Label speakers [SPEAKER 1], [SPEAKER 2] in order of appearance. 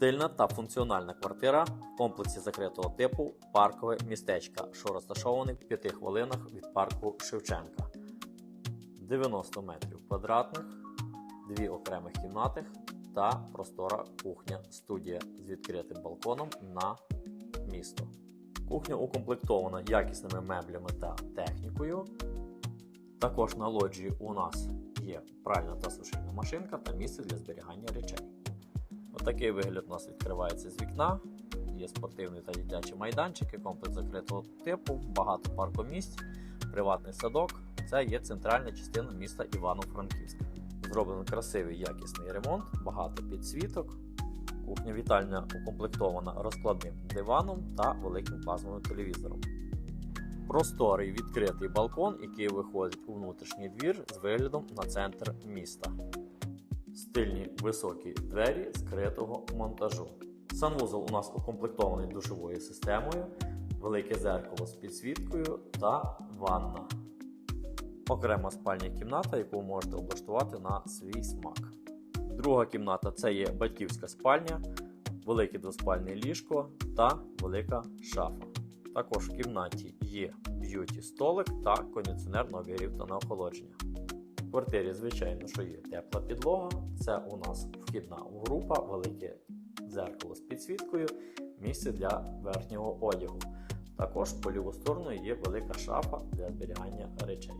[SPEAKER 1] Стильна та функціональна квартира в комплексі закритого типу паркове містечка, що розташований в 5 хвилинах від парку Шевченка. 90 метрів квадратних, дві окремих кімнати та простора кухня студія з відкритим балконом на місто. Кухня укомплектована якісними меблями та технікою. Також на лоджії у нас є пральна та сушильна машинка та місце для зберігання речей. Отакий вигляд у нас відкривається з вікна. Є спортивні та дитячі майданчики, комплекс закритого типу, багато паркомісць, приватний садок. Це є центральна частина міста Івано-Франківська. Зроблений красивий якісний ремонт, багато підсвіток. Кухня вітальня укомплектована розкладним диваном та великим плазмовим телевізором. Просторий відкритий балкон, який виходить у внутрішній двір з виглядом на центр міста. Стильні високі двері скритого монтажу. Санвузол у нас укомплектований душовою системою, велике зеркало з підсвіткою та ванна. Окрема спальня кімната, яку ви можете облаштувати на свій смак. Друга кімната це є батьківська спальня, велике двоспальне ліжко та велика шафа. Також в кімнаті є б'юті столик та кондиціонер на обігрів та на охолодження. В квартирі, звичайно, що є тепла підлога. Це у нас вхідна група, велике дзеркало з підсвіткою, місце для верхнього одягу. Також по ліву сторону є велика шафа для зберігання речей.